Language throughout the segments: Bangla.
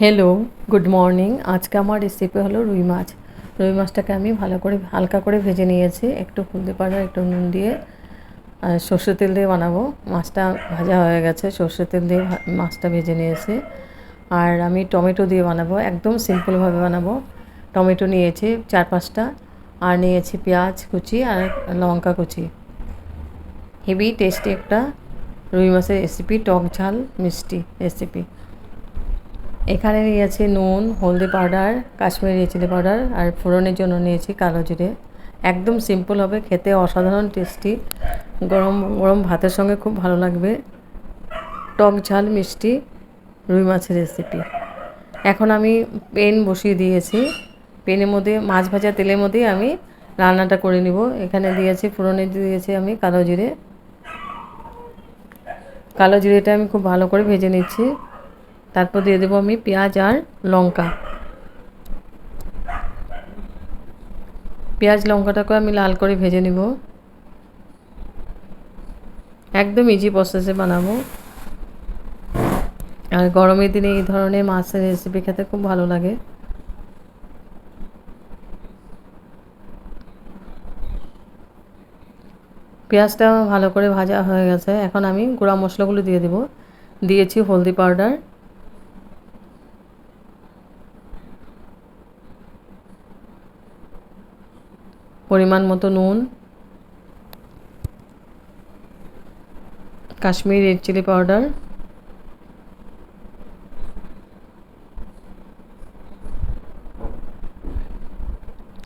হ্যালো গুড মর্নিং আজকে আমার রেসিপি হলো রুই মাছ। রুই মাছটাকে আমি ভালো করে, হালকা করে ভেজে নিয়েছি। একটু হলদি পাউডার একটু নুন দিয়ে সর্ষে তেল দিয়ে বানাবো। মাছটা ভাজা হয়ে গেছে সর্ষে তেল দিয়ে মাছটা ভেজে নিয়েছি। আর আমি টমেটো দিয়ে বানাবো, একদম সিম্পলভাবে বানাবো। টমেটো নিয়েছি চার পাঁচটা, আর নিয়েছি পেঁয়াজ কুচি আর লঙ্কা কুচি। হেভি টেস্টি একটা রুই মাছের রেসিপি টক ঝাল, মিষ্টি রেসিপি এখানে নিয়েছি নুন, হলদি পাউডার, কাশ্মীরি চিলি পাউডার আর ফোড়নের জন্য নিয়েছি কালো জিরে। একদম সিম্পল হবে, খেতে অসাধারণ টেস্টি গরম গরম ভাতের সঙ্গে খুব ভালো লাগবে। টক ঝাল, মিষ্টি, রুই মাছের রেসিপি এখন আমি পেন বসিয়ে দিয়েছি। পেনের মধ্যে, মাছ ভাজা তেলের মধ্যে আমি রান্নাটা করে নিব। এখানে দিয়েছি, ফোড়নে দিয়েছি আমি কালো জিরে। কালো জিরেটা আমি খুব ভালো করে ভেজে নিচ্ছি। তারপর দিয়ে দেবো আমি পেঁয়াজ আর লঙ্কা। পেঁয়াজ লঙ্কাটাকে আমি লাল করে ভেজে নিব। একদম ইজি প্রসেসে বানাবো। আর গরমের দিনে এই ধরনের মাছের রেসিপি খেতে খুব ভালো লাগে। পেঁয়াজটা ভালো করে ভাজা হয়ে গেছে। এখন আমি গুঁড়া মশলাগুলো দিয়ে দেবো। দিয়েছি হলদি পাউডার। পরিমাণ মতো নুন, কাশ্মীরি রেড চিলি পাউডার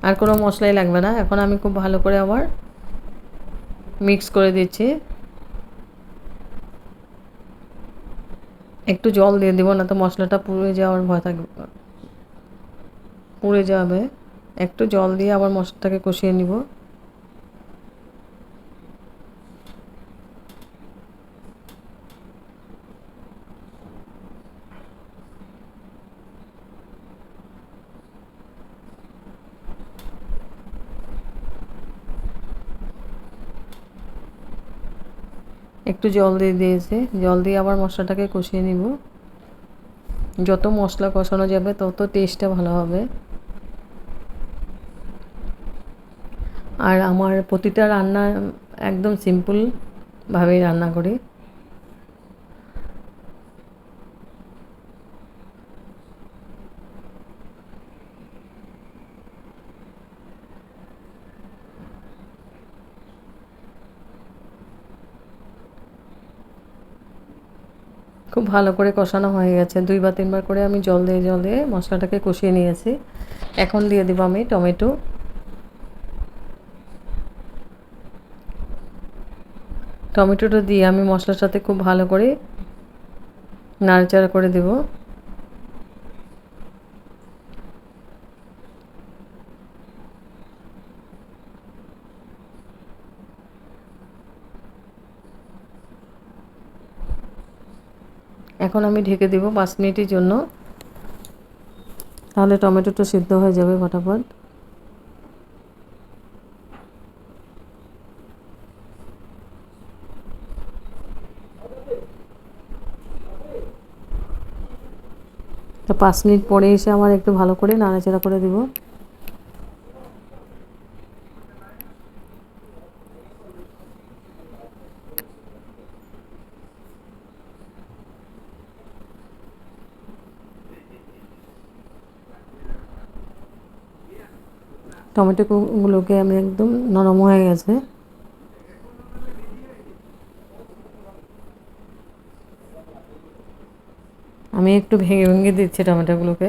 আর কোনো মশলাই লাগবে না। এখন আমি খুব ভালো করে আবার মিক্স করে দিচ্ছি। একটু জল দিয়ে দেবো না তো মশলাটা পুড়ে যাওয়ার ভয় থাকবে পুড়ে যাবে। একটু জল দিয়ে আবার মশলাটাকে কষিয়ে নিব। একটু জল দিয়ে দিয়েছে। জল দিয়ে আবার মশলাটাকে কষিয়ে নিব। যত মশলা কষানো যাবে, তত টেস্টটা ভালো হবে। আর আমার প্রতিটা রান্না একদম সিম্পলভাবেই রান্না করি। খুব ভালো করে কষানো হয়ে গেছে। দুইবার তিনবার করে আমি জল দিয়ে জল দিয়ে মশলাটাকে কষিয়ে নিয়েছি। এখন দিয়ে দেবো আমি টমেটো। টমেটোটা দিয়ে আমি মশলার সাথে খুব ভালো করে নাড়াচাড়া করে দেব। এখন আমি ঢেকে দেব পাঁচ মিনিটের জন্য। তাহলে টমেটোটা সিদ্ধ হয়ে যাবে ফটাফট। তো পাঁচ মিনিট পরে এসে আমার একটু ভালো করে নাড়াচাড়া করে দিব। টমেটোগুলোকে আমি একদম নরম হয়ে গেছে। আমি একটু ভেঙে ভেঙে দিচ্ছি টমেটোগুলোকে।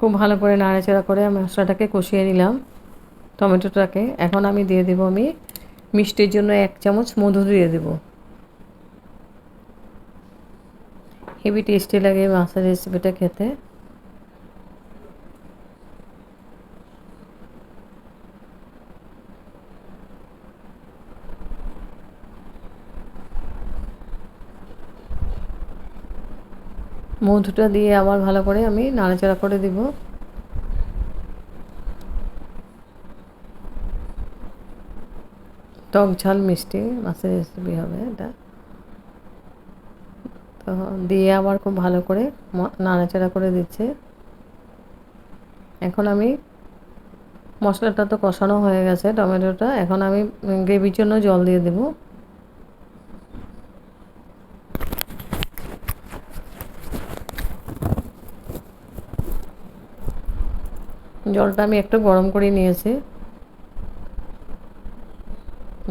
খুব ভালো করে নাড়াচাড়া করে আমি মশলাটাকে কষিয়ে নিলাম, টমেটোটাকে। এখন আমি দিয়ে দেবো আমি মিষ্টির জন্য এক চামচ মধু দিয়ে দেবো। হেভি টেস্টি লাগে মাছের রেসিপিটা খেতে মধুটা দিয়ে আবার ভালো করে আমি নাড়াচাড়া করে দিব টক ঝাল মিষ্টি মাছের রেসিপি হবে এটা দিয়ে আবার খুব ভালো করে নাড়াচাড়া করে দিচ্ছে। এখন আমি মশলাটা তো কষানো হয়ে গেছে, টমেটোটা। এখন আমি গ্রেভির জন্য জল দিয়ে দেব। জলটা আমি একটু গরম করে নিয়েছি।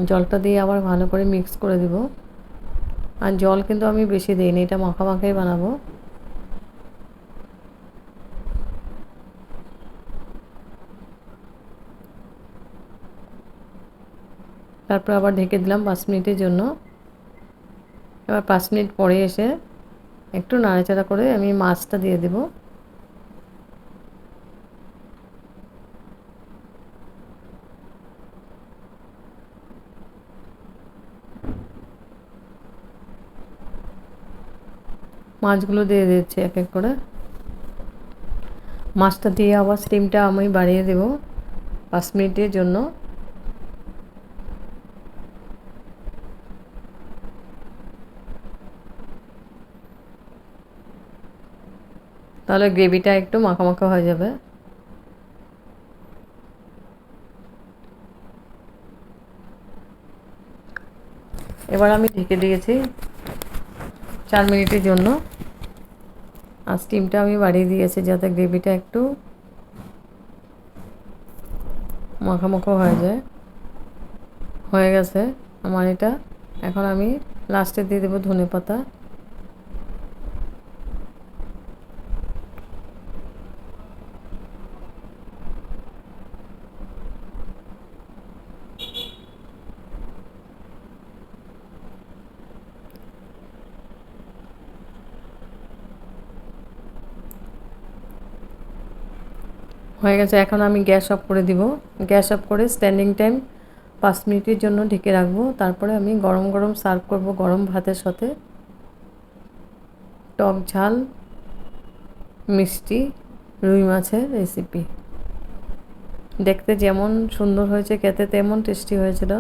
জলটা দিয়ে আবার ভালো করে মিক্স করে দিব। আর জল কিন্তু আমি বেশি দিইনি, এটা মাখা মাখাই বানাবো। তারপর আবার ঢেকে দিলাম পাঁচ মিনিটের জন্য। এবার পাঁচ মিনিট পরে এসে একটু নাড়াচাড়া করে আমি মাছটা দিয়ে দেবো। মাছগুলো দিয়ে দিচ্ছি এক এক করে। মাছটা দিয়ে আবার স্টিমটা আমি বাড়িয়ে দেব পাঁচ মিনিটের জন্য। তাহলে গ্রেভিটা একটু মাখা হয়ে যাবে। এবার আমি ঢেকে দিয়েছি চার মিনিটের জন্য। আর স্টিমটা আমি বাড়িয়ে দিয়েছি যাতে গ্রেভিটা একটু মাখামাখো হয়ে যায়। হয়ে গেছে আমার এটা। এখন আমি লাস্টে দিয়ে দেবো ধনে পাতা হয়ে গেছে, এখন আমি গ্যাস অফ করে দিব। গ্যাস অফ করে স্ট্যান্ডিং টাইম পাঁচ মিনিটের জন্য ঢেকে রাখব। তারপরে আমি গরম গরম সার্ভ করব গরম ভাতের সাথে। টক ঝাল, মিষ্টি, রুই মাছের রেসিপি দেখতে যেমন সুন্দর হয়েছে, খেতে তেমন টেস্টি হয়েছিল।